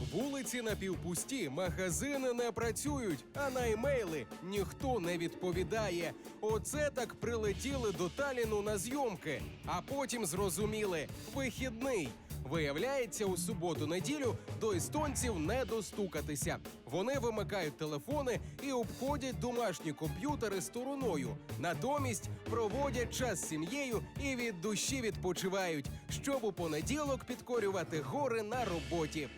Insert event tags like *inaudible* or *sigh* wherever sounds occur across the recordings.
Вулиці напівпусті, магазини не працюють, а на емейли ніхто не відповідає. Оце так прилетіли до Таліну на зйомки, а потім зрозуміли вихідний. Виявляється, у суботу-неділю до естонців не достукатися. Вони вимикають телефони і обходять домашні комп'ютери стороною. Натомість проводять час з сім'єю і від душі відпочивають, щоб у понеділок підкорювати гори на роботі.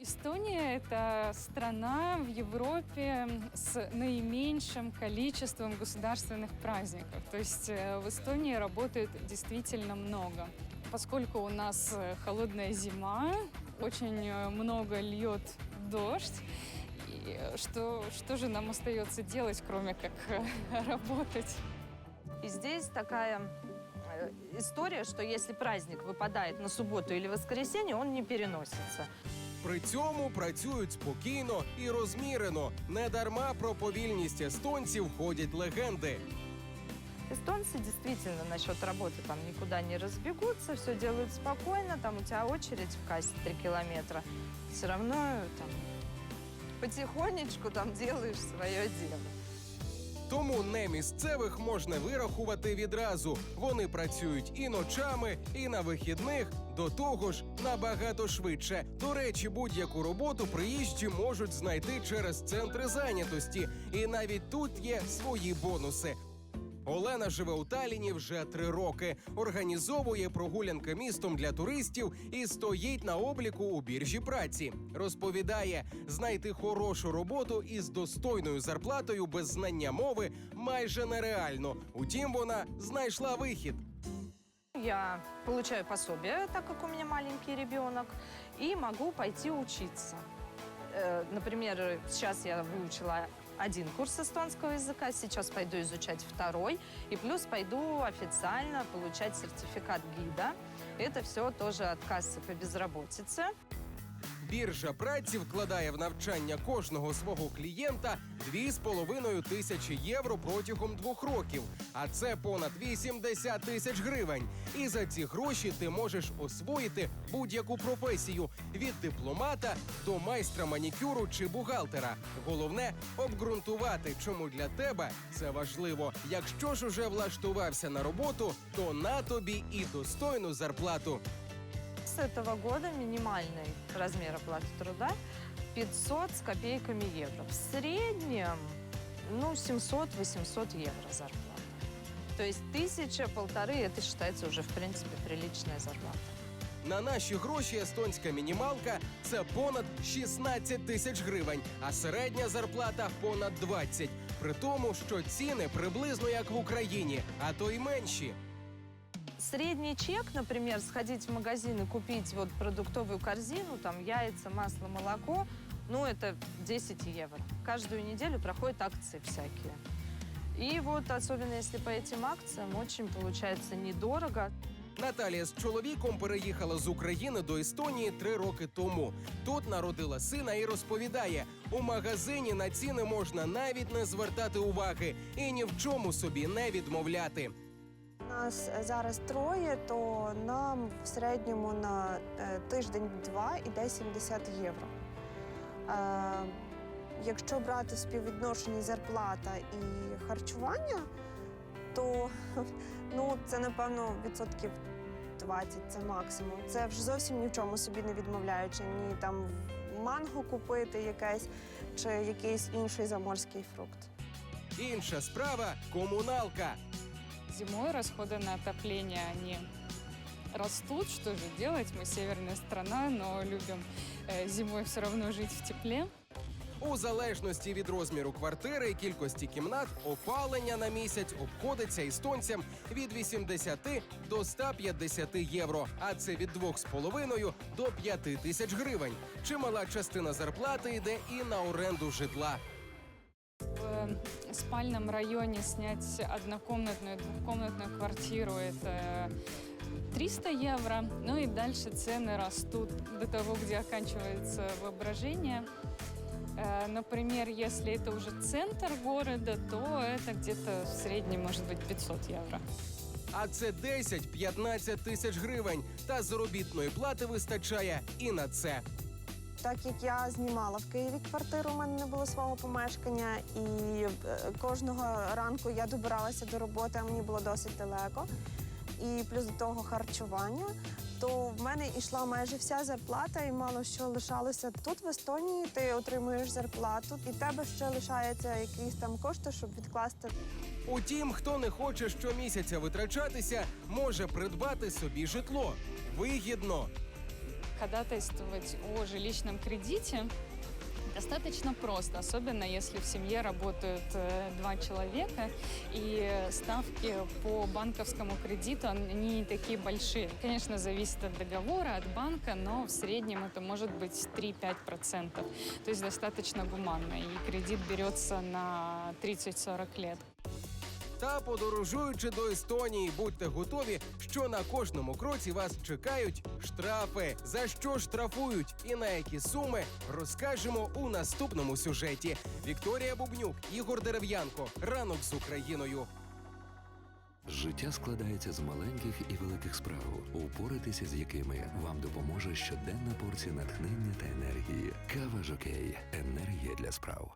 Эстония – это страна в Европе с наименьшим количеством государственных праздников. То есть э, в Эстонии работает действительно много. Поскольку у нас э, холодная зима, очень э, много льет дождь, и что, что же нам остается делать, кроме как *laughs* работать? И здесь такая история, что если праздник выпадает на субботу или воскресенье, он не переносится. При цьому працюють спокійно і розмірено. Недарма про повільність естонців ходять легенди. Эстонцы действительно насчет работы там никуда не разбегутся, все делают спокойно, там у тебя очередь в кассе 3 километра, все равно там потихонечку там делаешь свое дело. Тому не місцевих можна вирахувати відразу. Вони працюють і ночами, і на вихідних. До того ж, набагато швидше. До речі, будь-яку роботу приїжджі можуть знайти через центри зайнятості. І навіть тут є свої бонуси. Олена живе у Таліні вже три роки. Організовує прогулянки містом для туристів і стоїть на обліку у біржі праці. Розповідає, знайти хорошу роботу із достойною зарплатою без знання мови майже нереально. Утім, вона знайшла вихід. Я получаю пособие, так как у меня маленький ребенок, и могу пойти учиться. Э, Например, сейчас я выучила один курс эстонского языка, сейчас пойду изучать второй, и плюс пойду официально получать сертификат гида. Это все тоже от кассы по безработице. Біржа праці вкладає в навчання кожного свого клієнта 2,5 тисячі євро протягом двох років, а це понад 80 тисяч гривень. І за ці гроші ти можеш освоїти будь-яку професію від дипломата до майстра манікюру чи бухгалтера. Головне обґрунтувати, чому для тебе це важливо. Якщо ж уже влаштувався на роботу, то на тобі і достойну зарплату С этого года минимальный размер оплаты труда 500 с копейками евро. В среднем, ну, 700-800 евро зарплата. То есть тысяча, полторы, это считается уже, в принципе, приличная зарплата. На наші гроші естонська мінімалка це понад 16 тисяч гривень, а середня зарплата понад 20. При тому, що ціни приблизно як в Україні, а то й менші. Средний чек, например, сходить в магазин и купить вот продуктовую корзину, там яйца, масло, молоко, ну, это 10 евро. Каждую неделю проходят акции всякие. И вот, особенно если по этим акциям, очень получается недорого. Наталія з чоловіком переїхала з України до Естонії три роки тому. Тут народила сина і розповідає: у магазині на ціни можна навіть не звертати уваги і ні в чому собі не відмовляти. Нас зараз троє, то нам в середньому на е, тиждень-два іде 70 євро. Е, якщо брати співвідношення зарплата і харчування, то *laughs* ну, це напевно відсотків 20 це максимум. Це вже зовсім ні в чому собі не відмовляючи, ні там манго купити якесь чи якийсь інший заморський фрукт. Інша справа комуналка. Зимой расходы на отопление, они растут. Что же делать? Мы северная страна, но любим э, зимой все равно жить в тепле. У залежності від розміру квартири і кількості кімнат, опалення на місяць обходиться естонцям від 80 до 150 євро, а це від 2,5 до 5 тисяч гривень. Чимала частина зарплати йде і на оренду житла. В э, спальном районе снять однокомнатную, двухкомнатную квартиру – это 300 евро. Ну и дальше цены растут до того, где оканчивается воображение. Э, Например, если это уже центр города, то это где-то в среднем может быть 500 евро. А це 10-15 тисяч гривень. Та заробітної плати вистачає і на це. Так як я знімала в Києві квартиру, у мене не було свого помешкання, і е, кожного ранку я добиралася до роботи, а мені було досить далеко. І плюс до того харчування, то в мене йшла майже вся зарплата, і мало що лишалося тут, в Естонії. Ти отримуєш зарплату, і тебе ще лишається якісь там кошти, щоб відкласти Утім, хто не хоче щомісяця витрачатися, може придбати собі житло. Вигідно. Ходатайствовать о жилищном кредите достаточно просто, особенно если в семье работают э, два человека, и ставки по банковскому кредиту, они не такие большие. Конечно, зависит от договора, от банка, но в среднем это может быть 3-5%. То есть достаточно гуманно, и кредит берется на 30-40 лет. Та подорожуючи до Естонії, будьте готові, що на кожному кроці вас чекають штрафи. За що штрафують і на які суми розкажемо у наступному сюжеті. Вікторія Бубнюк, Ігор Дерев'янко. Ранок з Україною. Життя складається з маленьких і великих справ, упоратися з якими вам допоможе щоденна порція натхнення та енергії. Кава Жокей енергія для справ.